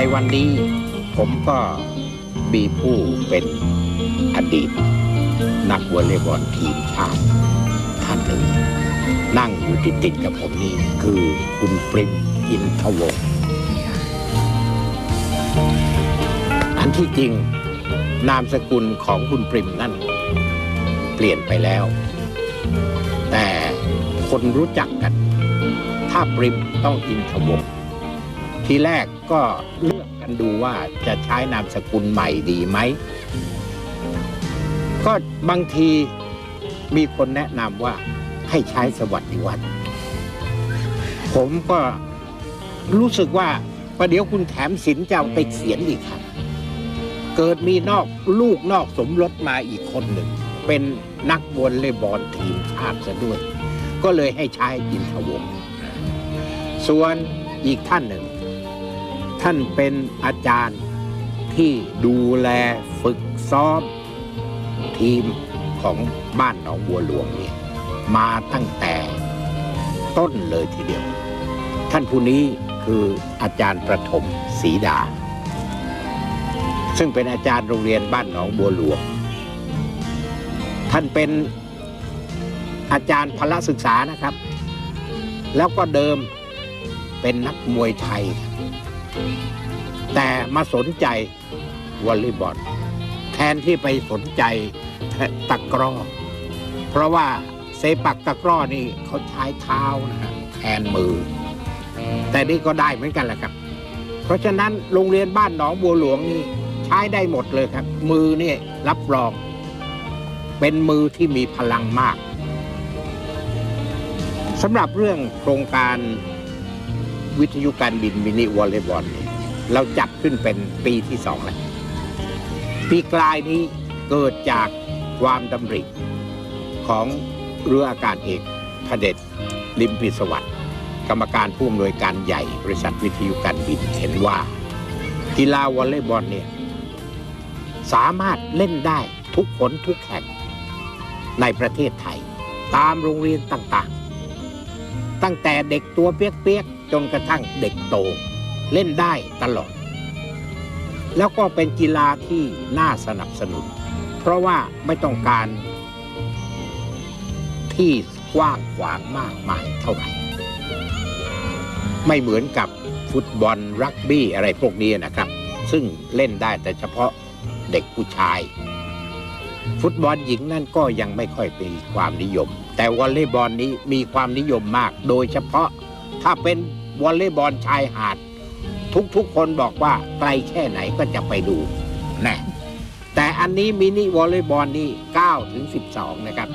ในวันนี้ผมก็มีผู้เป็นอดีต นักวอลเลย์บอลทีมชาติท่านหนึ่ง นั่งอยู่ติดติดกับผมนี่คือคุณปริมอินทวงศ์อันที่จริงนามสกุลของคุณปริมนั่น เปลี่ยนไปแล้ว แต่คนรู้จักกัน ถ้าปริมต้องอินทวงศ์ ทีแรกก็เลือกกันดูว่าจะใช้นามสกุลใหม่ดีไหม ก็บางทีมีคนแนะนำว่าให้ใช้สวัสดิวัฒน์ผมก็รู้สึกว่าประเดี๋ยวคุณแถมสินจะเอาไปเขียนอีกครับ เกิดมีนอกลูกนอกสมรสมาอีกคนหนึ่ง เป็นนักวอลเลย์บอลทีมชาติซะด้วย ก็เลยให้ใช้อินทวงศ์ส่วนอีกท่านหนึ่ง ท่านเป็นอาจารย์ที่ดูแลฝึกซ้อมทีมของบ้านหนองบัวหลวงนี่มาตั้งแต่ต้นเลยทีเดียว ท่านผู้นี้คืออาจารย์ประถมศรีดา ซึ่งเป็นอาจารย์โรงเรียนบ้านหนองบัวหลวง ท่านเป็นอาจารย์พละศึกษานะครับ แล้วก็เดิมเป็นนักมวยไทย แต่มาสนใจวอลเลย์บอลแทนที่ไปสนใจตะกร้อ เพราะว่าเซปักตะกร้อนี่เขาใช้เท้านะฮะแทนมือ แต่นี่ก็ได้เหมือนกันแหละครับ เพราะฉะนั้นโรงเรียนบ้านหนองบัวหลวงนี่ใช้ได้หมดเลยครับ มือนี่รับรอง เป็นมือที่มีพลังมากสำหรับเรื่องโครงการ วิทยุการบินมินิวอลเลย์บอลเนี่ยเราจัดขึ้นเป็นปีที่สองแล้วปีกลายนี้เกิดจากความดำริของเรืออากาศเอกพเดชลิมพิสวัสดิ์กรรมการผู้อำนวยการใหญ่บริษัทวิทยุการบินเห็นว่า กีฬาวอลเลย์บอลเนี่ยสามารถเล่นได้ทุกผลทุกแห่งในประเทศไทย ตามโรงเรียนต่างๆ ตั้งแต่เด็กตัวเปียกๆ จนกระทั่งเด็กโต เล่นได้ตลอด แล้วก็เป็นกีฬาที่น่าสนับสนุน เพราะว่าไม่ต้องการที่กว้างขวางมากมายเท่าไหร่ ไม่เหมือนกับฟุตบอลรักบี้อะไรพวกนี้นะครับ ซึ่งเล่นได้แต่เฉพาะเด็กผู้ชาย ฟุตบอลหญิงนั่นก็ยังไม่ค่อยมีความนิยม แต่วอลเลย์บอลนี้มีความนิยมมากโดยเฉพาะ ถ้าเป็นวอลเลย์บอลชายหาด ทุกๆคนบอกว่าไกลแค่ไหนก็จะไปดูแน่แต่อันนี้มินิวอลเลย์บอลนี่9ถึง12 นะครับ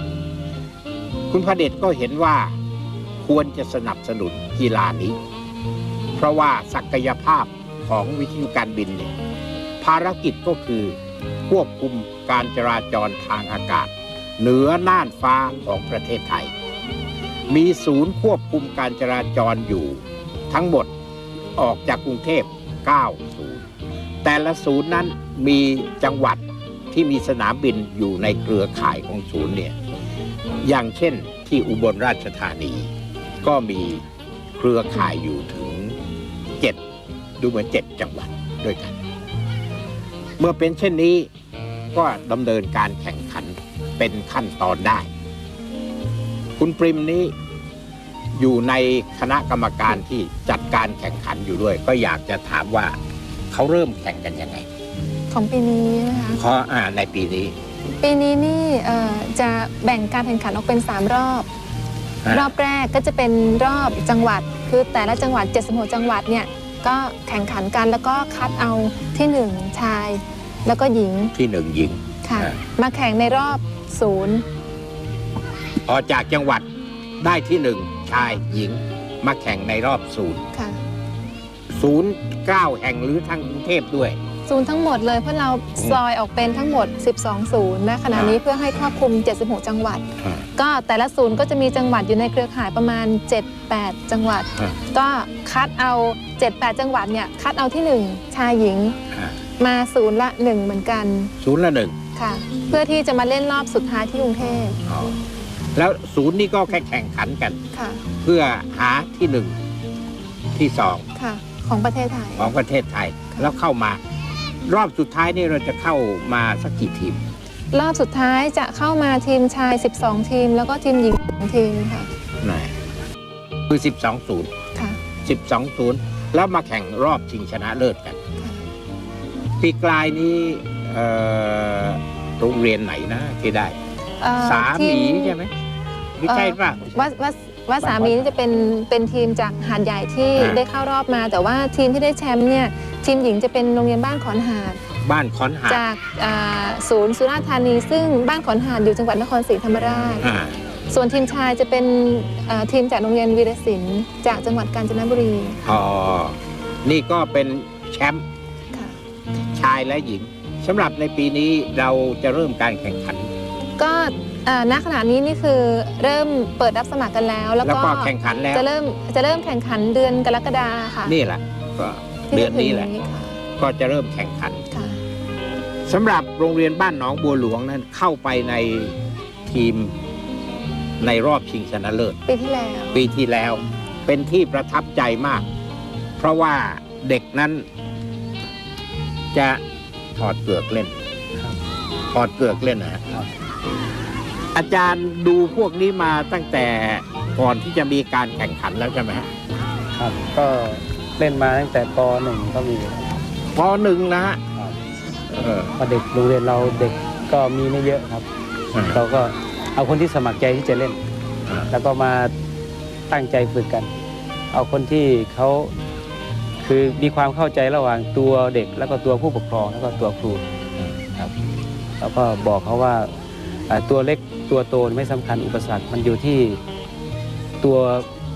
คุณพระเดชก็เห็นว่าควรจะสนับสนุนกีฬานี้ เพราะว่าศักยภาพของวิทยุการบินเนี่ยภารกิจก็คือควบคุมการจราจรทางอากาศ เหนือน่านฟ้าของประเทศไทย มีศูนย์ควบคุมการจราจรอยู่ ทั้งหมดออกจากกรุงเทพ 9 ศูนย์ แต่ละศูนย์นั้นมีจังหวัดที่มีสนามบินอยู่ในเครือข่ายของศูนย์เนี่ย อย่างเช่นที่อุบลราชธานี ก็มีเครือข่ายอยู่ถึงเจ็ดดูเหมือนเจ็ดจังหวัดด้วยกัน เมื่อเป็นเช่นนี้ก็ดำเนินการแข่งขันเป็นขั้นตอนได้ คุณปริมนี้อยู่ในคณะกรรมการที่จัดการแข่งขันอยู่ด้วย ก็อยากจะถามว่าเขาเริ่มแข่งกันยังไงของปีนี้นะคะเพราะอ่าในปีนี้ ปีนี้นี่เอ่อจะแบ่งการแข่งขันออกเป็น 3 รอบ ฮะ รอบแรกก็จะเป็นรอบจังหวัด คือแต่ละจังหวัด76จังหวัดเนี่ยก็แข่งขันกันแล้วก็คัดเอาที่1 ชาย แล้วก็หญิงที่หนึ่งหญิง ค่ะฮะมาแข่งในรอบศูนย์ ออกจากจังหวัดได้ที่หนึ่งชายหญิงมาแข่งในรอบศูนย์ค่ะ ศูนย์เก้าแห่งหรือทางกรุงเทพด้วย ศูนย์ทั้งหมดเลยเพราะเราซอยออกเป็นทั้งหมด 12 ศูนย์ณขณะนี้เพื่อให้ครอบคลุม 76 จังหวัดอ่าก็แต่ละศูนย์ก็จะมีจังหวัดอยู่ในเครือข่ายประมาณ 7-8 จังหวัด อ่า ก็คัดเอา 7-8 จังหวัดเนี่ยคัดเอาที่1ชายหญิงอ่ามาศูนย์ละ1เหมือนกัน ศูนย์ละหนึ่งค่ะ เพื่อที่จะมาเล่นรอบสุดท้ายที่กรุงเทพอ๋อ แล้วศูนย์นี่ก็แค่แข่งขันกัน ค่ะ เพื่อหาที่หนึ่งที่สองค่ะ ของประเทศไทย ของประเทศไทย แล้วเข้ามารอบสุดท้ายนี่เราจะเข้ามาสักกี่ทีม รอบสุดท้ายจะเข้ามาทีมชาย 12 ทีม แล้วก็ทีมหญิง2ทีมค่ะนะคือ 12ศูนย์ค่ะ 12ศูนย์แล้วมาแข่งรอบชิงชนะเลิศกันปีกลายนี้เอ่อโรงเรียนไหนนะที่ได้เอ่อสาทีมีใช่ไหม ไม่ใช่ป่ะวัดวัดวัดสามีนี่จะเป็นเป็นทีมจากหาดใหญ่ที่อ่า ได้เข้ารอบมา แต่ว่าทีมที่ได้แชมป์เนี่ยทีมหญิงจะเป็นโรงเรียนบ้านขอนหาด บ้านคอนหาดจากอ่าศูนย์สุราษฎร์ธานี ซึ่งบ้านขอนหาดอยู่จังหวัดนครศรีธรรมราช อ่าส่วนทีมชายจะเป็นอ่าทีมจากโรงเรียนวีรศิลป์จากจังหวัดกาญจนบุรีอ๋อนี่ก็เป็นแชมป์ค่ะ ชายและหญิงสำหรับในปีนี้เราจะเริ่มการแข่งขัน ก็ อ่าณขณะนี้นี่คือเริ่มเปิดรับสมัครกันแล้ว แล้วแล้วก็ก็แข่งขันแล้วจะเริ่มจะเริ่มแข่งขันเดือนกรกฎาค่ะนี่แหละก็ที่เดือนนี้แหละจถึงค่ะก็จะเริ่มแข่งขันค่ะสำหรับโรงเรียนบ้านหนองบัวหลวงนั้นเข้าไปในทีมในรอบชิงชนะเลิศปีที่แล้ว ปีที่แล้ว เป็นที่ประทับใจมาก เพราะว่าเด็กนั้น จะถอดเกลือกเล่นครับถอดเกลือกเล่นนะฮะครับ อาจารย์ดูพวกนี้มาตั้งแต่ก่อนที่จะมีการแข่งขันแล้วใช่ไหมฮะครับ ก็เล่นมาตั้งแต่ปหนึ่งก็มีครับปหนึ่งนะฮะครับเออพอเด็กโรงเรียนเราเด็กก็มีไม่เยอะครับ เราก็เอาคนที่สมัครใจที่จะเล่น แล้วก็มาตั้งใจฝึกกัน เอาคนที่เขาคือมีความเข้าใจระหว่างตัวเด็ก แล้วก็ตัวผู้ปกครองแล้วก็ตัวครูครับแล้วก็บอกเขาว่าอ่าตัวเล็ก ตัวโตไม่สำคัญอุปสรรคมันอยู่ที่ตัว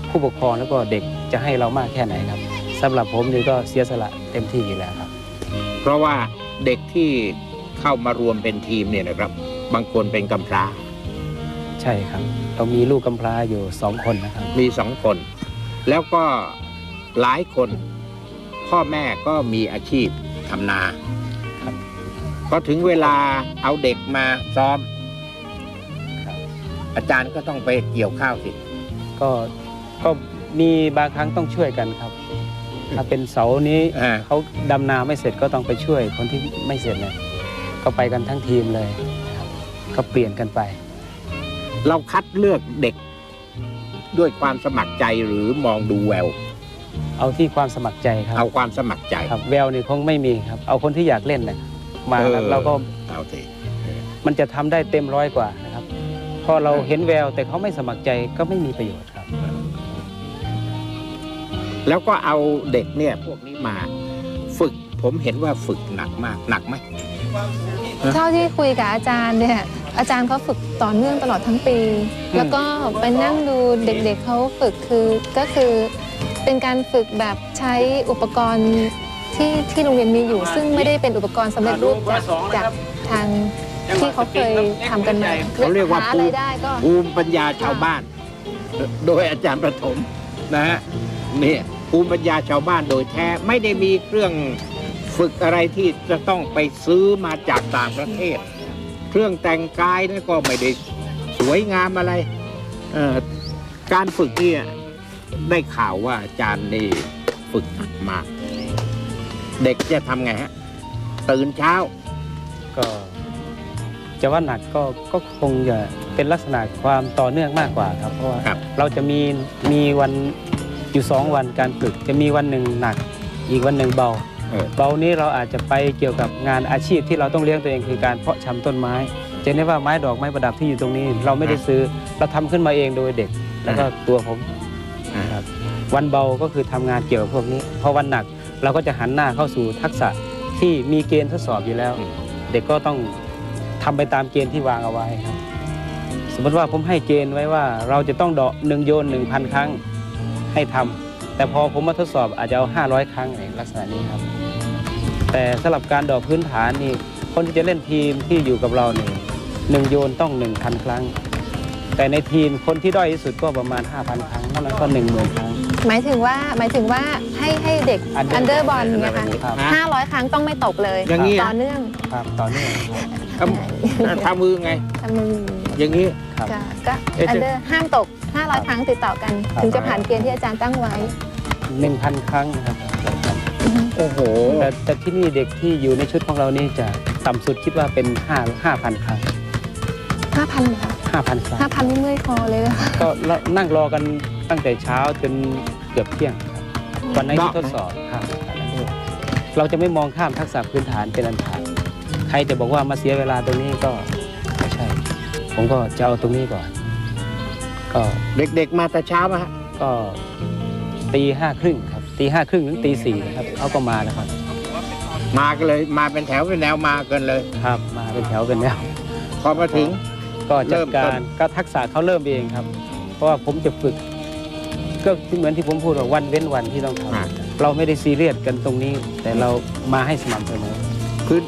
ผู้ปกครองแล้วก็เด็กจะให้เรามากแค่ไหนครับสำหรับผมนี่ก็เสียสละเต็มที่อยู่แล้วครับ เพราะว่าเด็กที่เข้ามารวมเป็นทีมเนี่ยนะครับ บางคนเป็นกำพร้า ใช่ครับเรามีลูกกำพร้าอยู่สองคนนะครับ มีสองคน แล้วก็หลายคนพ่อแม่ก็มีอาชีพทำนาครับพอถึงเวลาเอาเด็กมาซ้อมครับ อาจารย์ก็ต้องไปเกี่ยวข้าวสิก็ก็มีบางครั้งต้องช่วยกันครับ ถ้าเป็นเสาร์นี้อ่าเขาดำนาไม่เสร็จก็ต้องไปช่วยคนที่ไม่เสร็จเลยก็ไปกันทั้งทีมเลยครับก็เปลี่ยนกันไป เราคัดเลือกเด็กด้วยความสมัครใจหรือมองดูแวว เอาที่ความสมัครใจครับเอาความสมัครใจ ครับแววนี่คงไม่มีครับ เอาคนที่อยากเล่นนะมาเออครับเราก็เอาสิมันจะทำได้เต็มร้อยกว่านะ ครับเพราะเราเห็นแววแต่เขาไม่สมัครใจก็ไม่มีประโยชน์ครับ แล้วก็เอาเด็กเนี่ยพวกนี้มาฝึกผมเห็นว่าฝึกหนักมากหนักไหมเท่าที่คุยกับอาจารย์เนี่ยอาจารย์เขาฝึกต่อเนื่องตลอดทั้งปี แล้วก็ไปนั่งดูเด็กๆเขาฝึกคือก็คือเป็นการฝึกแบบใช้อุปกรณ์ที่ที่โรงเรียนมีอยู่ ซึ่งไม่ได้เป็นอุปกรณ์สำเร็จรูปจากจากทาง ที่เขาเคยทำกันมาเขาเรียกว่าหอะไรายได้ก็ ภูมิปัญญาชาวบ้าน โดยอาจารย์ประถมนะฮะเนี่ยภูมิปัญญาชาวบ้านโดยแท้ไม่ได้มีเครื่องฝึกอะไรที่จะต้องไปซื้อมาจากต่างประเทศ เครื่องแต่งกายนั่นก็ไม่ได้สวยงามอะไรเอ่อการฝึกเนี่ยได้ข่าวว่าอาจารย์นี่ฝึกหนักมาก เด็กจะทำไงฮะ ตื่นเช้า ก็ จะว่าหนักก็ก็คงจะเป็นลักษณะความต่อเนื่องมากกว่าครับเพราะว่าครับ เราจะมีมีวันอยู่สองวันการฝึก จะมีวันหนึ่งหนัก อีกวันหนึ่งเบา เออ เบานี้เราอาจจะไปเกี่ยวกับงานอาชีพที่เราต้องเลี้ยงตัวเองคือการเพาะชำต้นไม้จะได้ว่าไม้ดอกไม้ประดับที่อยู่ตรงนี้ เราไม่ได้ซื้อเราทำขึ้นมาเองโดยเด็ก แล้วก็ตัวผมอ่า ครับวันเบาก็คือทำงานเกี่ยวกับพวกนี้พอวันหนักเราก็จะหันหน้าเข้าสู่ทักษะที่มีเกณฑ์ทดสอบอยู่แล้ว อืม เด็กก็ต้อง ทำไปตามเกณฑ์ที่วางเอาไว้ครับ สมมติว่าผมให้เกณฑ์ไว้ว่า เราจะต้องเดาะหนึ่งโยนหนึ่งพันครั้งให้ทำแต่พอผมมาทดสอบอาจจะเอาห้าร้อยครั้งในลักษณะนี้ครับ แต่สำหรับการเดาะพื้นฐานนี่คนที่จะเล่นทีมที่อยู่กับเราเนี่ยหนึ่งโยนต้องหนึ่งพันครั้ง แต่ในทีมคนที่ด้อยที่สุดก็ประมาณ 5,000 ครั้งนอกนั้นก็1 0,000ครั้ง หมายถึงว่าหมายถึงว่าให้ให้เด็ก Under อันเดอร์บอลนะคะครับฮะ500ครั้งต้องไม่ตกเลยอย่างนี้ ต่อเนื่อง ครับต่อเนื่องครับ ทำทำมือไงทำมืออย่างนี้ครับค่ะก็เอ๊ะอันจะเดอร์ห้ามตก 500 ครั้งติดต่อกันครับถึงจะผ่านเกณฑ์ที่อาจารย์ตั้งไว้หนึ่งพันครั้งนะครับโอ้โหแต่แต่ที่นี่เด็กที่อยู่ในชุดของเรานี่จะต่ำสุดคิดว่าเป็นห้าห้าพันครั้งห้าพันเหรอคะห้าพันครั้งห้าพันนี่เมื่อยคอเลยนะคะก็นั่งรอกันตั้งแต่เช้าจนเกือบเที่ยงครับวันไหนที่ทดสอบครับเราจะไม่มองข้ามทักษะพื้นฐานเป็นอันขาด ใครจะบอกว่ามาเสียเวลาตรงนี้ก็ไม่ใช่ ผมก็จะเอาตรงนี้ก่อน ก็เด็กๆมาแต่เช้ามาฮะก็ตีห้าครึ่งครับตีห้าครึ่งถึงตีสี่นะครับเขาก็มาแล้วครับ มากันเลยมาเป็นแถวเป็นแนวมากันเลย ครับมาเป็นแถวเป็นแนวพอมาถึง ก็จัดเริ่มต้การนก็ทักษะเขาเริ่มเองครับ เพราะว่าผมจะฝึก ก็เหมือนที่ผมพูดว่าวันเว้นวันที่ต้องทอ่าำเราไม่ได้ซีเรียสกันตรงนี้ แต่เรามาให้สม่ำเสมอคือ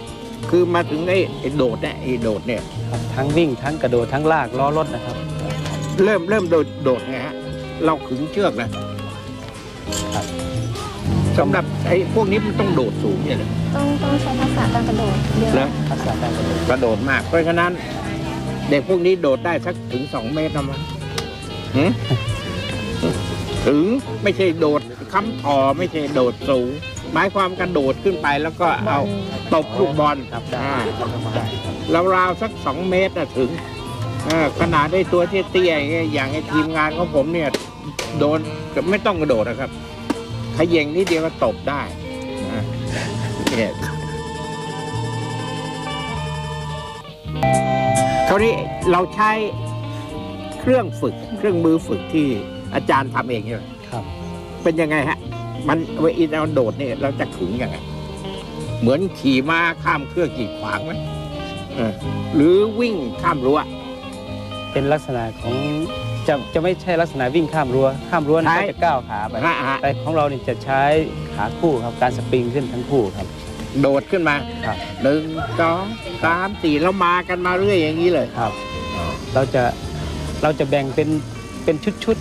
คือมาถึงไอ้ไอ้โดดเนี่ยไอ้โดดเนี่ย ครับทั้งวิ่งทั้งกระโดดทั้งลากล้อรถนะครับ เริ่มเริ่มโดดโดดไงฮะเราขึงเชือกนะครับ สำหรับไอ้พวกนี้มันต้องโดดสูงเนี่ยเลยต้องต้องใช้ทักษะการกระโดดเยอะนะทักษะการกระโดดกระโดดมากเพราะฉะนั้น เด็กพวกนี้โดดได้สักถึงสองเมตรนะมั้งหึถึงไม่ใช่โดดค้ำทอไม่ใช่โดดสูง หมายความกระโดดขึ้นไปแล้วก็เอาตบลูกบอลครับได้อ่าได้ครับแล้วราวๆสักสองเมตรน่ะถึงเออขนาดได้ตัวเตี้ยๆอย่างเงี้ยอย่างไอ้ทีมงานของผมเนี่ย โดนไม่ต้องกระโดดนะครับขย่งนิดเดียวก็ตบได้นะเนี่ยคราวนี้เราใช้เครื่องฝึก เครื่องมือฝึกที่อาจารย์ทำเองใช่ไหมครับ เป็นยังไงฮะ มันเวลาเราโดดเนี่ยเราจะขึงยังไงเหมือนขี่ม้าข้ามเครื่องกีดขวางไหมเออหรือวิ่งข้ามรั้ว เป็นลักษณะของจะจะไม่ใช่ลักษณะวิ่งข้ามรั้ว ข้ามรั้วนี่ใช่ก็จะก้าวขาไปฮะฮะแต่ของเราเนี่ยจะใช้ขาคู่ครับการสปริงขึ้นทั้งคู่ครับ โดดขึ้นมาครับหนึ่งสองสามสี่แล้วมากันมาเรื่อยอย่างนี้เลยครับ เราจะเราจะแบ่งเป็นเป็นชุดชุด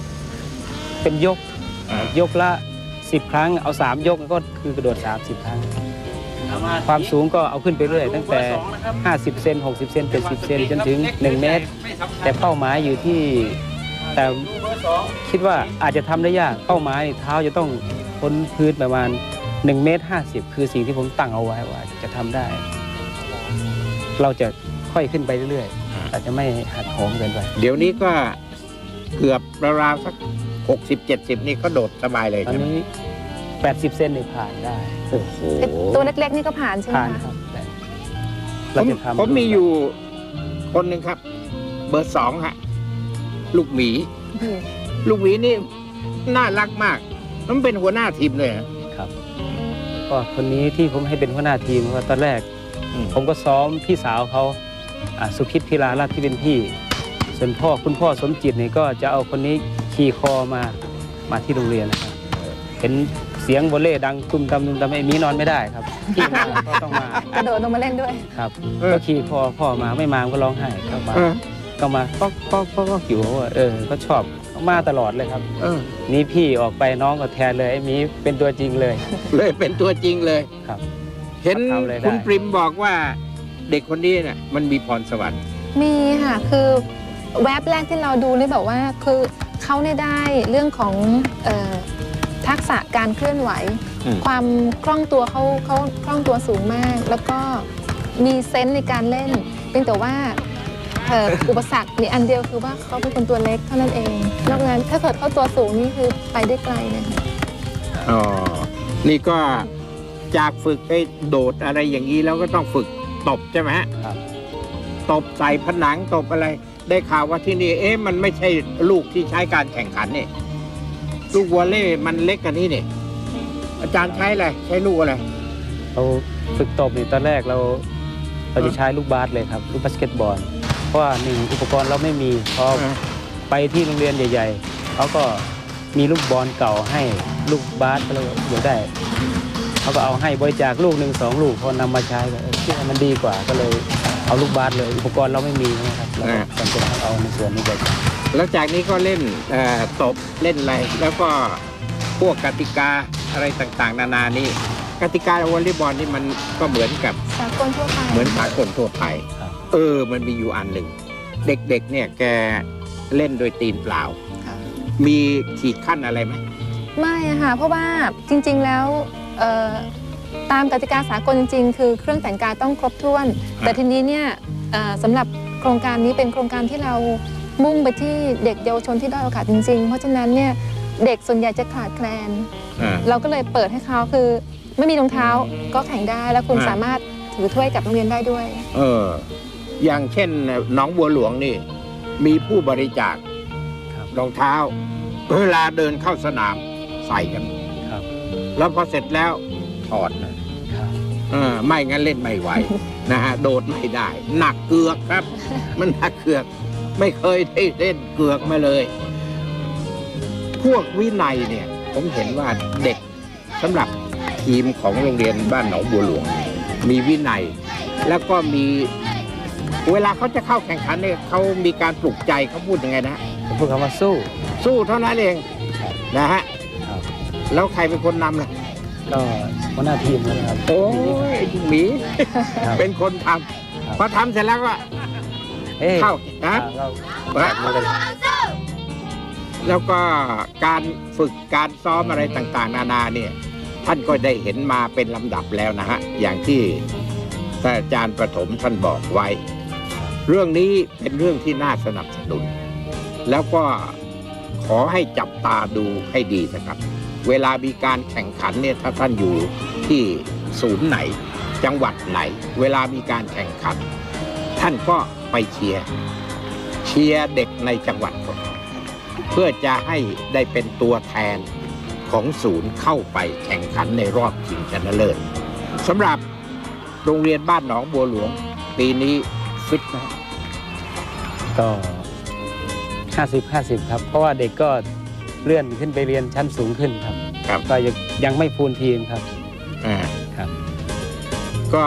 ๆเป็นยกอ่ายยกละ 10 ครั้งเอา 3 ยกก็คือกระโดด 30 ครั้ง ความสูงก็เอาขึ้นไปเรื่อย ตั้งแต่ 50 เซน60 เซน70 เซนจนถึง 1 เมตร แต่เป้าหมายอยู่ที่ แต่คิดว่าอาจจะทำได้ยากเป้าหมายเท้าจะต้องพ้นพื้นประมาณ1เมตร50 คือสิ่งที่ผมตั้งเอาไว้ว่าจะทำได้ เราจะค่อยขึ้นไปเรื่อยๆอาจจะไม่หักโหมเกินไป เดี๋ยวนี้ก็เกือบราวๆสัก หกสิบเจ็ดสิบนี่ก็โดดสบายเลยตอนใช่ไหมนี้ 80 เซนนี่ผ่านได้โอ้โหไอ้ตัวเล็กๆนี่ก็ผ่านใช่ไหมผ่านคะครับแต่ผเรามจะทำผมมีอยู่คนหนึ่งครับ เบอร์สองฮะ ลูกหมี อืมลูกหมีนี่น่ารักมาก มันเป็นหัวหน้าทีมเลยฮะ ครับ ก็คนนี้ที่ผมให้เป็นหัวหน้าทีมเพราะว่าตอนแรก อืม ผมก็ซ้อมพี่สาวเขาอ่าสุพิษพิลาลัตน์ที่เป็นพี่ ส่วนพ่อคุณพ่อสมจิตนี่ก็จะเอาคนนี้ ขี่คอมามาที่โรงเรียนนะครับเห็นเสียงวอลเล่ดังตุ้มตำตุ้มตำไอ้หมีนอนไม่ได้ครับพี่มาก็ต้องมากระโดดลงมาเล่นด้วยครับเออ ก็ขี่คอพ่อมาไม่มาก็ร้องไห้ก็มาเออก็มาก็ก็ก็ก็หิวว่าเออก็ชอบมาตลอดเลยครับ เออนี่พี่ออกไปน้องก็แทนเลยไอ้หมีเป็นตัวจริงเลย เลยเป็นตัวจริงเลย ครับ เห็นทำอะไรได้ คุณปริมบอกว่าเด็กคนนี้เนี่ยมันมีพรสวรรค์ มีค่ะ คือแว็บแรกที่เราดูนี่แบบว่าคือ เขาเนี่ยได้เรื่องของเออทักษะการเคลื่อนไหวอืมความคล่องตัวเขาเขาคล่องตัวสูงมาก แล้วก็มีเซนส์ในการเล่นเพียงแต่ว่าเอ่ออุปสรรคมีอันเดียวคือว่าเขาเป็นคนตัวเล็กเท่านั้นเอง นอกนั้นถ้าเกิดเขาตัวสูงนี่คือไปได้ไกลเลยค่ะอ๋อ นี่ก็จากฝึกไปโดดอะไรอย่างนี้แล้วก็ต้องฝึกตบใช่ไหมฮะครับตบใส่ผนังตบอะไร ได้ข่าวว่าที่นี่เอ๊ะมันไม่ใช่ลูกที่ใช้การแข่งขันนี่ลูกวอลเล่มันเล็กกันนี่นี่อาจารย์ใช้อะไรใช้ลูกอะไรเราฝึกตบนี่ตอนแรกเราเราจะใช้ลูกบาสเลยครับ ลูกบาสเกตบอล เพราะว่าหนึ่งอุปกรณ์เราไม่มีพอไปที่โรงเรียนใหญ่ ๆเขาก็มีลูกบอลเก่าให้ลูกบาสเลยอยากได้เขาก็เอาให้บริจาคลูกหนึ่งสองลูกพอนำมาใช้ก็เออคิดว่ามันดีกว่าก็เลย เอาลูกบาสเลย อุปกรณ์เราไม่มีนะครับเราก็จำเป็นต้องเอาในส่วนนี้ไปแล้วจากนี้ก็เล่นเอ่อตบเล่นอะไร แล้วก็พวกกติกาอะไรต่างๆ นานานี่กติกาวอลเลย์บอลนี่มันก็เหมือนกับสากลทั่วไปเหมือนสากลทั่วไป ครับเออ มันมีอยู่อันหนึ่ง เด็กๆ เนี่ยแกเล่นโดยตีนเปล่า ค่ะมีขีดขั้นอะไรไหม ไม่อะค่ะเพราะว่าจริงๆแล้วเอ่อ ตามกติกาสากลจริง ๆ คือเครื่องแต่งกายต้องครบถ้วน แต่ทีนี้เนี่ยเอ่อสำหรับโครงการนี้เป็นโครงการที่เรามุ่งไปที่เด็กเยาวชนที่ด้อยโอกาสจริง ๆ เพราะฉะนั้นเนี่ยเด็กส่วนใหญ่จะขาดแคลน อ่า เราก็เลยเปิดให้เขาคือไม่มีรองเท้าก็แข่งได้ แล้วคุณอ่า สามารถถือถ้วยกลับโรงเรียนได้ด้วย เออ อย่างเช่นหน้องบัวหลวงนี่ มีผู้บริจาคครับ รองเท้า เวลาเดินเข้าสนามใส่กัน ครับ แล้วพอเสร็จแล้ว ถอดนะครับเออไม่งั้นเล่นไม่ไหวนะฮะโดดไม่ได้ หนักเกือกครับ มันหนักเกือก ไม่เคยได้เล่นเกือกมาเลย พวกวินัยเนี่ย ผมเห็นว่าเด็กสำหรับทีมของโรงเรียนบ้านหนองบัวหลวง มีวินัย แล้วก็มีเวลาเขาจะเข้าแข่งขันเนี่ยเขามีการปลุกใจเขาพูดยังไงนะผมพูดคำว่าสู้ สู้เท่านั้นเองครับนะฮะครับแล้วใครเป็นคนนำล่ะ ก็หัวหน้าทีมนะครับโอ้ยหมีครับ เป็นคนทครับำพอทำเสร็จแล้วก็เอ้ยเข้านะเรานะมากันแล้วก็การฝึกการซ้อมอะไรต่างๆ นานาเนี่ยท่านก็ได้เห็นมาเป็นลำดับแล้วนะฮะ อย่างที่ท่านอาจารย์ประถมท่านบอกไว้ เรื่องนี้เป็นเรื่องที่น่าสนับสนุน แล้วก็ขอให้จับตาดูให้ดีนะครับ เวลามีการแข่งขันเนี่ยถ้าท่านอยู่ที่ศูนย์ไหน จังหวัดไหน เวลามีการแข่งขัน ท่านก็ไปเชียร์เชียร์เด็กในจังหวัด เพื่อจะให้ได้เป็นตัวแทนของศูนย์เข้าไปแข่งขันในรอบชิงชนะเลิศสำหรับโรงเรียนบ้านหนองบัวหลวง ปีนี้ฟิตนะก็ห้าสิบห้าสิบครับ เพราะว่าเด็กก็ เลื่อนขึ้นไปเรียนชั้นสูงขึ้นครับครับ ก็ยังยังไม่ฟูลทีมครับ อ่าครับ ก็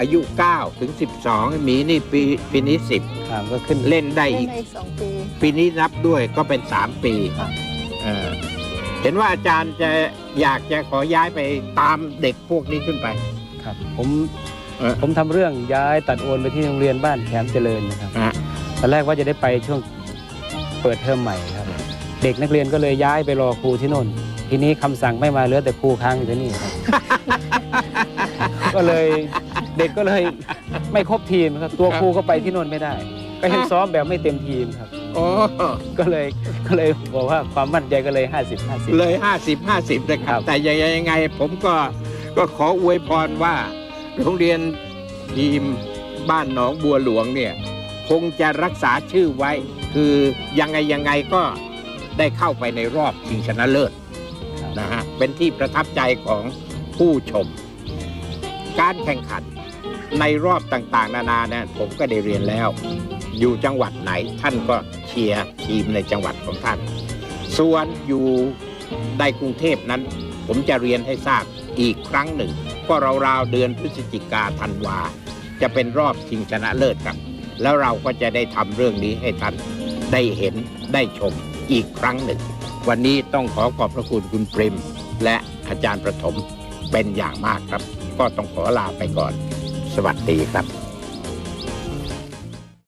อายุ 9 ถึง 12 มีนี่ปีปีนี้ ครับก็ขึ้น10 เล่นได้เล่อีนกในอีกสองปี ปีนี้นับด้วยก็เป็น 3 ปีครับ เออเห็นว่าอาจารย์จะอยากจะขอย้ายไปตามเด็กพวกนี้ขึ้นไป ครับ ผมเออผมทำเรื่องย้ายตัดโอนไปที่โรงเรียนบ้านแขมเจริญนะครับอะตอนแรกว่าจะได้ไปช่วงเปิดเทอมใหม่ครับ เด็กนักเรียนก็เลยย้ายไปรอครูที่โน่น ทีนี้คำสั่งไม่มาเหลือแต่ครูค้างอยู่ที่นี่ครับ ก็เลยเด็กก็เลยไม่ครบทีมครับตัวครูก็ไปที่โน่นไม่ได้ ก็ยังซ้อมแบบไม่เต็มทีมครับโอ้ก็เลยก็เลยบอกว่าความมั่นใจก็เลย 50 50 เลย 50 50นะคครัรับ บ แต่ยังไงยังไงผมก็ก็ขออวยพรว่า โรงเรียนทีมบ้านหนองบัวหลวงเนี่ย คงจะรักษาชื่อไว้ คือยังไงยังไงก็ ได้เข้าไปในรอบชิงชนะเลิศนะฮะเป็นที่ประทับใจของผู้ชม การแข่งขันในรอบต่างๆ นานาเนี่ยผมก็ได้เรียนแล้ว อยู่จังหวัดไหนท่านก็เชียร์ทีมในจังหวัดของท่าน ส่วนอยู่ในกรุงเทพนั้น ผมจะเรียนให้ทราบอีกครั้งหนึ่ง ก็ราวๆเดือนพฤศจิกาธันวา จะเป็นรอบชิงชนะเลิศครับ แล้วเราก็จะได้ทำเรื่องนี้ให้ท่านได้เห็นได้ชม อีกครั้งหนึ่ง วันนี้ต้องขอขอบพระคุณคุณปริม และอาจารย์ประถมเป็นอย่างมากครับ ก็ต้องขอลาไปก่อน สวัสดีครับ